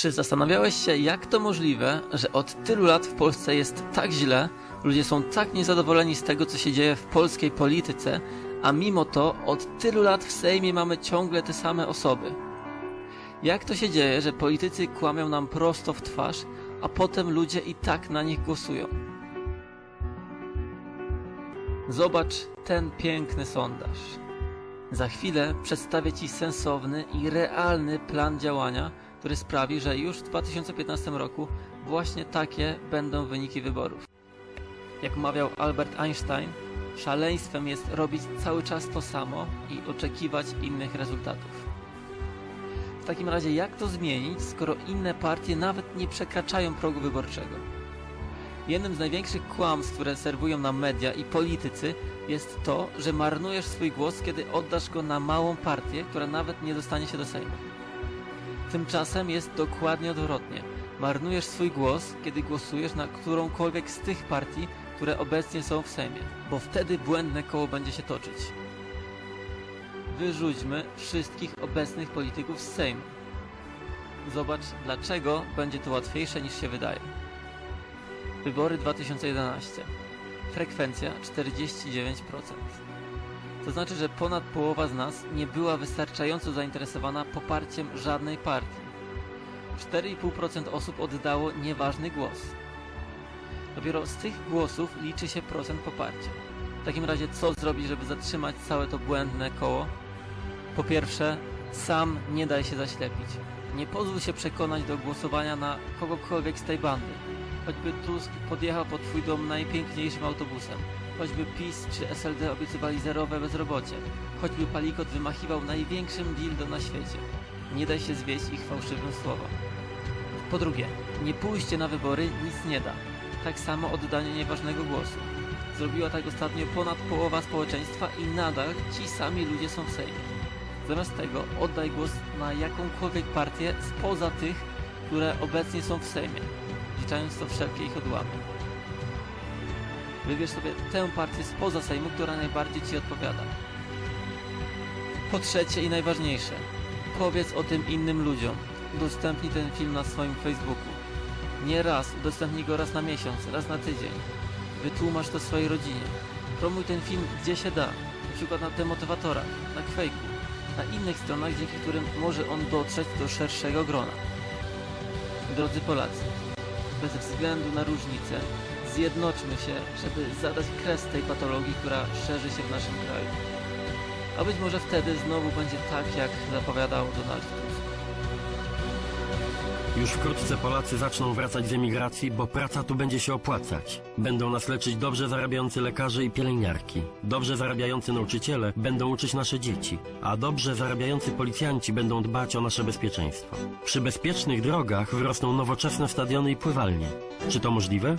Czy zastanawiałeś się, jak to możliwe, że od tylu lat w Polsce jest tak źle, ludzie są tak niezadowoleni z tego, co się dzieje w polskiej polityce, a mimo to od tylu lat w Sejmie mamy ciągle te same osoby? Jak to się dzieje, że politycy kłamią nam prosto w twarz, a potem ludzie i tak na nich głosują? Zobacz ten piękny sondaż. Za chwilę przedstawię Ci sensowny i realny plan działania, który sprawi, że już w 2015 roku właśnie takie będą wyniki wyborów. Jak mawiał Albert Einstein, szaleństwem jest robić cały czas to samo i oczekiwać innych rezultatów. W takim razie jak to zmienić, skoro inne partie nawet nie przekraczają progu wyborczego? Jednym z największych kłamstw, które serwują nam media i politycy, jest to, że marnujesz swój głos, kiedy oddasz go na małą partię, która nawet nie dostanie się do Sejmu. Tymczasem jest dokładnie odwrotnie. Marnujesz swój głos, kiedy głosujesz na którąkolwiek z tych partii, które obecnie są w Sejmie, bo wtedy błędne koło będzie się toczyć. Wyrzućmy wszystkich obecnych polityków z Sejmu. Zobacz, dlaczego będzie to łatwiejsze niż się wydaje. Wybory 2011. Frekwencja 49%. To znaczy, że ponad połowa z nas nie była wystarczająco zainteresowana poparciem żadnej partii. 4,5% osób oddało nieważny głos. Dopiero z tych głosów liczy się procent poparcia. W takim razie co zrobić, żeby zatrzymać całe to błędne koło? Po pierwsze, sam nie daj się zaślepić. Nie pozwól się przekonać do głosowania na kogokolwiek z tej bandy. Choćby Tusk podjechał pod twój dom najpiękniejszym autobusem. Choćby PiS czy SLD obiecywali zerowe bezrobocie. Choćby Palikot wymachiwał największym dildo na świecie. Nie daj się zwieść ich fałszywym słowom. Po drugie, nie pójście na wybory nic nie da. Tak samo oddanie nieważnego głosu. Zrobiła tak ostatnio ponad połowa społeczeństwa i nadal ci sami ludzie są w Sejmie. Zamiast tego oddaj głos na jakąkolwiek partię spoza tych, które obecnie są w Sejmie, wliczając to wszelkie ich odłamy. Wybierz sobie tę partię spoza Sejmu, która najbardziej Ci odpowiada. Po trzecie i najważniejsze, powiedz o tym innym ludziom. Udostępnij ten film na swoim Facebooku. Nie raz, udostępnij go raz na miesiąc, raz na tydzień. Wytłumacz to swojej rodzinie. Promuj ten film gdzie się da, na przykład na demotywatorach, na Quake'u, na innych stronach, dzięki którym może on dotrzeć do szerszego grona. Drodzy Polacy, bez względu na różnice, zjednoczmy się, żeby zadać kres tej patologii, która szerzy się w naszym kraju. A być może wtedy znowu będzie tak, jak zapowiadał Donald Tusk. Już wkrótce Polacy zaczną wracać z emigracji, bo praca tu będzie się opłacać. Będą nas leczyć dobrze zarabiający lekarze i pielęgniarki. Dobrze zarabiający nauczyciele będą uczyć nasze dzieci, a dobrze zarabiający policjanci będą dbać o nasze bezpieczeństwo. Przy bezpiecznych drogach wyrosną nowoczesne stadiony i pływalnie. Czy to możliwe?